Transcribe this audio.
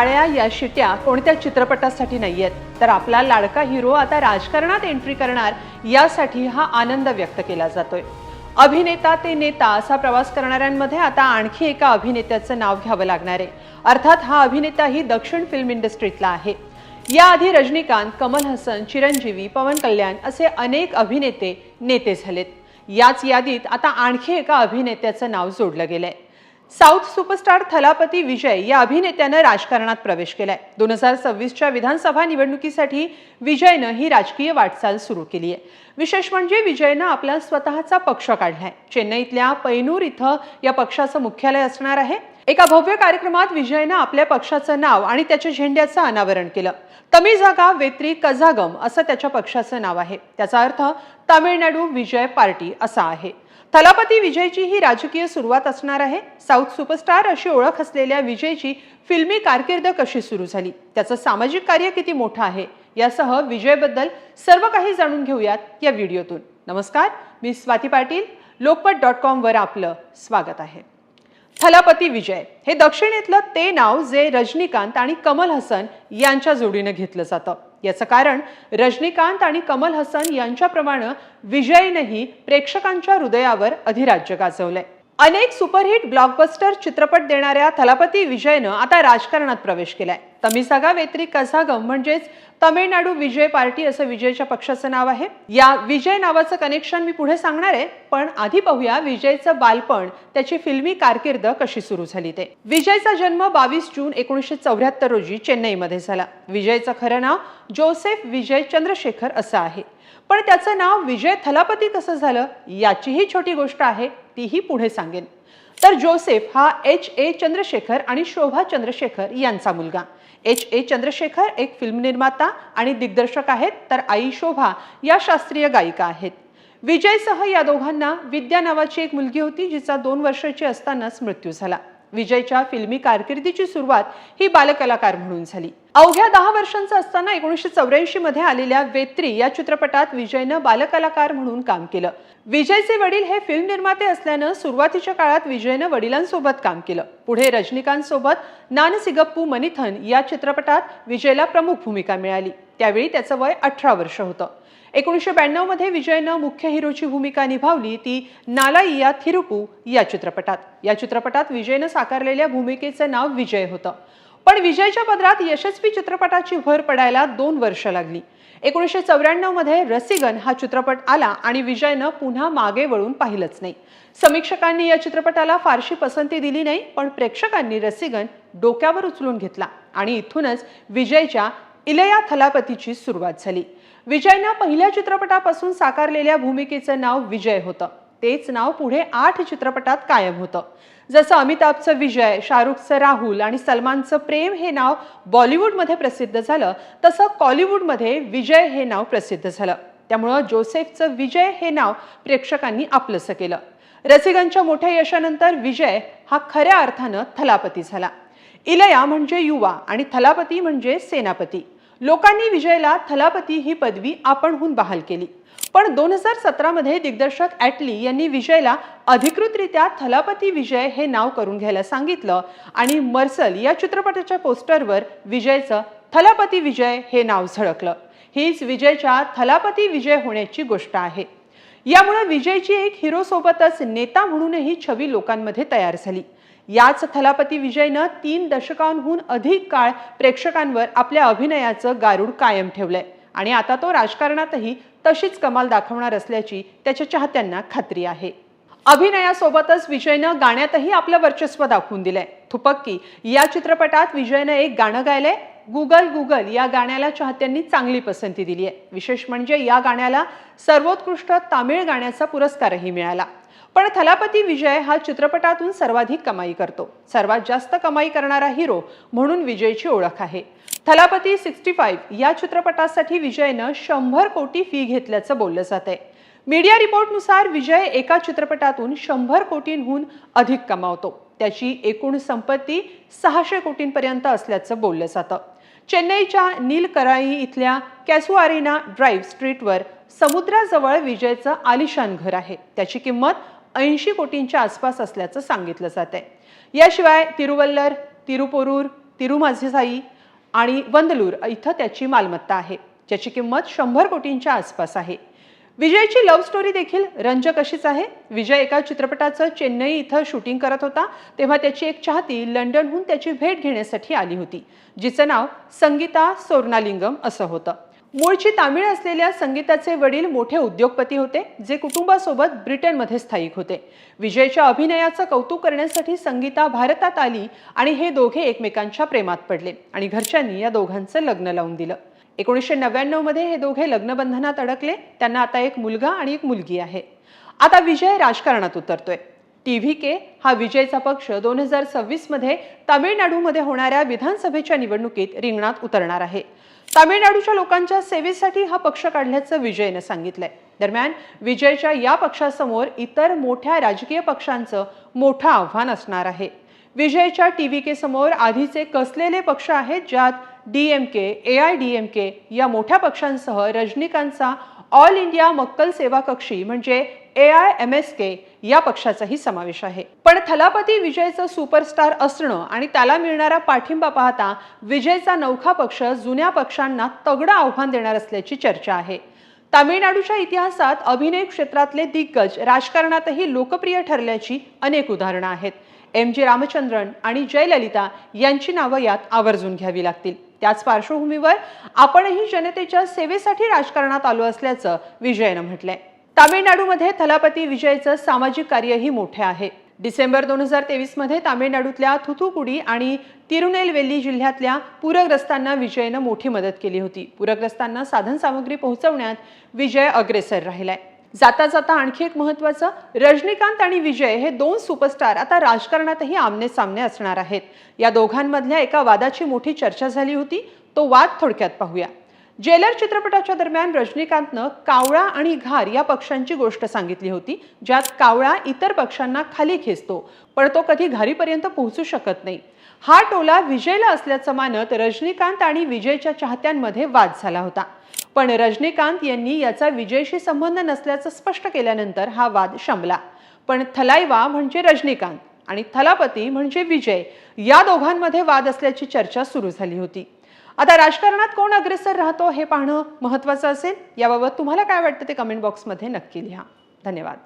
काळ्या या शिट्या कोणत्या चित्रपटासाठी नाही आहेत तर आपला लाडका हिरो आता राजकारणात एंट्री करणार यासाठी हा आनंद व्यक्त केला जातोय. अभिनेता ते नेता असा प्रवास करणाऱ्यांमध्ये आता आणखी एका अभिनेत्याचं नाव घ्यावं लागणार आहे. अर्थात हा अभिनेताही दक्षिण फिल्म इंडस्ट्रीतला आहे. याआधी रजनीकांत कमल हसन चिरंजीवी पवन कल्याण असे अनेक अभिनेते नेते झालेत. याच यादीत आता आणखी एका अभिनेत्याचं नाव जोडलं गेलंय. साऊथ सुपरस्टार थलापती विजय या अभिनेत्यानं राजकारणात प्रवेश केलाय. दोन हजार सव्वीसच्या विधानसभा निवडणुकीसाठी विजयनं ही राजकीय वाटचाल सुरू केली आहे विशेष म्हणजे विजयनं आपला स्वतःचा पक्ष काढलाय. चेन्नईतल्या पैनूर इथं या पक्षाचं मुख्यालय असणार आहे. एका भव्य कार्यक्रमात विजयनं आपल्या पक्षाचं नाव आणि त्याच्या झेंड्याचं अनावरण केलं. तमिझागा वेत्री कझागम असं त्याच्या पक्षाचं नाव आहे. त्याचा अर्थ तामिळनाडू विजय पार्टी असा आहे. थलापती विजयची ही राजकीय सुरुवात असणार आहे. साऊथ सुपरस्टार अशी ओळख असलेल्या विजयची फिल्मी कारकीर्द कशी सुरू झाली? त्याचं सामाजिक कार्य किती मोठं आहे? यासह विजयबद्दल सर्व काही जाणून घेऊयात या व्हिडिओतून. नमस्कार मी स्वाती पाटील. लोकपट डॉट कॉमवर आपलं स्वागत आहे. थलापती विजय हे दक्षिणेतलं ते नाव जे रजनीकांत आणि कमल हसन यांच्या जोडीनं घेतलं जातं. याचं कारण रजनीकांत आणि कमल हसन यांच्याप्रमाणे विजयनंही प्रेक्षकांच्या हृदयावर अधिराज्य गाजवलंय. अनेक सुपरहिट ब्लॉकबस्टर चित्रपट देणाऱ्या थलापती विजयनं आता राजकारणात प्रवेश केलाय. तमिसागा वेत्री कझागम म्हणजेच तमिळनाडू विजय पार्टी असं विजयच्या पक्षाचं नाव आहे. या विजय नावाचं कनेक्शन मी पुढे सांगणार आहे पण आधी पाहूया विजयचं बालपण त्याची फिल्मी कारकीर्द कशी सुरू झाली ते. विजयचा जन्म बावीस जून एकोणीसशे चौऱ्याहत्तर रोजी चेन्नईमध्ये झाला. विजयचं खरं नाव जोसेफ विजय चंद्रशेखर असं आहे. पण त्याचं नाव विजय थलापती कसं झालं याचीही छोटी गोष्ट आहे तीही पुढे सांगेन. तर जोसेफ हा एच ए चंद्रशेखर आणि शोभा चंद्रशेखर यांचा मुलगा. एच ए चंद्रशेखर एक फिल्म निर्माता आणि दिग्दर्शक आहेत तर आई शोभा या शास्त्रीय गायिका आहेत. विजयसह या दोघांना विद्या नावाची एक मुलगी होती जिचा दोन वर्षाची असतानाच मृत्यू झाला. विजयच्या फिल्मी कारकिर्दीची सुरुवात ही बालकलाकार म्हणून झाली. अवघ्या दहा वर्षांचा असताना एकोणीसशे चौऱ्याऐंशी मध्ये आलेल्या वेत्री या चित्रपटात विजयनं बालकलाकार म्हणून काम केलं. विजयचे वडील हे फिल्म निर्माते असल्यानं सुरुवातीच्या काळात विजयनं वडिलांसोबत काम केलं. पुढे रजनीकांत सोबत नानसिगप्पू मनिथन या चित्रपटात विजयला प्रमुख भूमिका मिळाली. त्यावेळी त्याचं वय अठरा वर्ष होतं. एकोणीसशे ब्याण्णवमध्ये विजयनं मुख्य हिरोची भूमिका निभावली ती नालाइया थिरुपू या चित्रपटात. या चित्रपटात विजयनं साकारलेल्या भूमिकेचं नाव विजय होतं. पण विजयच्या पदरात यशस्वी चित्रपटाची भर पडायला दोन वर्ष लागली. एकोणीसशे चौऱ्याण्णवमध्ये रसिगन हा चित्रपट आला आणि विजयनं पुन्हा मागे वळून पाहिलंच नाही. समीक्षकांनी या चित्रपटाला फारशी पसंती दिली नाही पण प्रेक्षकांनी रसिगन डोक्यावर उचलून घेतला आणि इथूनच विजयच्या इलया थलापतीची सुरुवात झाली. विजयनं पहिल्या चित्रपटापासून साकारलेल्या भूमिकेचं नाव विजय होतं. तेच नाव पुढे आठ चित्रपटात कायम होतं. जसं अमिताभचं विजय शाहरुखचं राहुल आणि सलमानचं प्रेम हे नाव बॉलिवूडमध्ये प्रसिद्ध झालं तसं कॉलिवूडमध्ये विजय हे नाव प्रसिद्ध झालं. त्यामुळं जोसेफचं विजय हे नाव प्रेक्षकांनी आपलंसं केलं. रसिकांच्या मोठ्या यशानंतर विजय हा खऱ्या अर्थानं थलापती झाला. इलया म्हणजे युवा आणि थलापती म्हणजे सेनापती. लोकांनी विजयला थलापती ही पदवी आपणहून बहाल केली. पण दोन हजार सतरामध्ये दिग्दर्शक ॲटली यांनी विजयला अधिकृतरित्या थलापती विजय हे नाव करून घ्यायला सांगितलं आणि मर्सल या चित्रपटाच्या पोस्टरवर विजयचं थलापती विजय हे नाव झळकलं. हीच विजयच्या थलापती विजय होण्याची गोष्ट आहे. यामुळे विजयची एक हिरोसोबतच नेता म्हणूनही छवी लोकांमध्ये तयार झाली. याच थलापती विजयनं तीन दशकांहून अधिक काळ प्रेक्षकांवर आपल्या अभिनयाचं गारूड कायम ठेवलंय. आणि आता तो राजकारणातही तशीच कमाल दाखवणार असल्याची त्याच्या चाहत्यांना खात्री आहे. अभिनयासोबतच विजयनं गाण्यातही आपलं वर्चस्व दाखवून दिलंय. थुपक्की या चित्रपटात विजयनं एक गाणं गायलंय. गुगल गुगल या गाण्याला चाहत्यांनी चांगली पसंती दिली आहे विशेष म्हणजे या गाण्याला सर्वोत्कृष्ट तामिळ गाण्याचा पुरस्कारही मिळाला. पण थलापती विजय हा चित्रपटातून सर्वाधिक कमाई करतो. सर्वात जास्त कमाई करणारा हिरो म्हणून विजयची ओळख आहे. थलापती सिक्स्टी फाईव्ह या चित्रपटासाठी विजयनं शंभर कोटी फी घेतल्याचं बोललं जात आहे मीडिया रिपोर्टनुसार विजय एका चित्रपटातून शंभर कोटींहून अधिक कमावतो. त्याची एकूण संपत्ती सहाशे कोटींपर्यंत असल्याचं बोललं जातं. चेन्नईच्या नीलकराई इथल्या कॅसुआरिना ड्राईव्ह स्ट्रीटवर समुद्राजवळ विजयचं आलिशान घर आहे. त्याची किंमत ऐंशी कोटींच्या आसपास असल्याचं सांगितलं जात आहे याशिवाय तिरुवल्लर तिरुपोरूर तिरुमाझीसाई आणि वंदलूर इथं त्याची मालमत्ता आहे ज्याची किंमत शंभर कोटींच्या आसपास आहे. विजयची लव्ह स्टोरी देखील रंजक अशीच आहे. विजय एका चित्रपटाचं चेन्नई इथं शूटिंग करत होता तेव्हा त्याची एक चाहती लंडनहून त्याची भेट घेण्यासाठी आली होती जिचं नाव संगीता सोर्नालिंगम असं होतं. मूळची तामिळ असलेल्या संगीताचे वडील मोठे उद्योगपती होते जे कुटुंबासोबत ब्रिटनमध्ये स्थायिक होते. विजयच्या अभिनयाचं कौतुक करण्यासाठी संगीता भारतात आली आणि हे दोघे एकमेकांच्या प्रेमात पडले आणि घरच्यांनी या दोघांचं लग्न लावून दिलं. एकोणीसशे नव्याण्णवमध्ये हे दोघे लग्नबंधनात अडकले त्यांना आता एक मुलगा आणि एक मुलगी आहे. आता विजय राजकारणात उतरतोय. टी व्ही के हा विजयचा पक्ष दोन हजार सव्वीसमध्ये तामिळनाडूमध्ये होणाऱ्या विधानसभेच्या निवडणुकीत रिंगणात उतरणार आहे. तामिळनाडूच्या लोकांच्या सेवेसाठी हा पक्ष काढल्याचं विजयनं सांगितलंय. दरम्यान विजयच्या या पक्षासमोर इतर मोठ्या राजकीय पक्षांचं मोठं आव्हान असणार आहे. विजयच्या टी व्ही के समोर आधीचे कसलेले पक्ष आहेत ज्यात D M K A I D M K या मोठ्या पक्षांसह रजनीकांतचा ऑल इंडिया मक्कल सेवा कक्षी म्हणजे A I M S K या पक्षाचाही समावेश आहे. पण थलापती विजयचं सुपरस्टार असणं आणि त्याला मिळणारा पाठिंबा पाहता विजयचा नौखा पक्ष जुन्या पक्षांना तगडं आव्हान देणार असल्याची चर्चा आहे. तामिळनाडूच्या इतिहासात अभिनय क्षेत्रातले दिग्गज राजकारणातही लोकप्रिय ठरल्याची अनेक उदाहरणं आहेत. एम जी रामचंद्रन आणि जयललिता यांची नावं यात आवर्जून घ्यावी लागतील. त्याच पार्श्वभूमीवर आपणही जनतेच्या सेवेसाठी राजकारणात आलो असल्याचं विजयनं म्हटलंय. तामिळनाडूमध्ये थलापती विजयचं सामाजिक कार्यही मोठे आहे. डिसेंबर दोन हजार तेवीसमध्ये तामिळनाडूतल्या थुथुकुडी आणि तिरुनेलवेली जिल्ह्यातल्या पूरग्रस्तांना विजयनं मोठी मदत केली होती. पूरग्रस्तांना साधन सामग्री पोहोचवण्यात विजय अग्रेसर राहिलाय. जाता जाता आणखी एक महत्वाचं रजनीकांत आणि विजय हे दोन सुपरस्टार आता राजकारणातही आमने सामने असणार आहेत. या दोघांमधल्या एका वादाची मोठी चर्चा झाली होती. तो वाद थोडक्यात पाहूया. जेलर चित्रपटाच्या दरम्यान रजनीकांतनं कावळा आणि घार या पक्षांची गोष्ट सांगितली होती ज्यात कावळा इतर पक्षांना खाली खेचतो पण तो कधी घारीपर्यंत पोहोचू शकत नाही. हा टोला विजयला असल्याचं मानत रजनीकांत आणि विजयच्या चाहत्यांमध्ये वाद झाला होता. पण रजनीकांत यांनी याचा विजयशी संबंध नसल्याचं स्पष्ट केल्यानंतर हा वाद शमला. पण थलाईवा म्हणजे रजनीकांत आणि थलापती म्हणजे विजय या दोघांमध्ये वाद असल्याची चर्चा सुरू झाली होती. आता राजकारणात कोण अग्रेसर राहतो हे पाहणं महत्त्वाचं असेल. याबाबत तुम्हाला काय वाटतं ते कमेंट बॉक्समध्ये नक्की लिहा. धन्यवाद.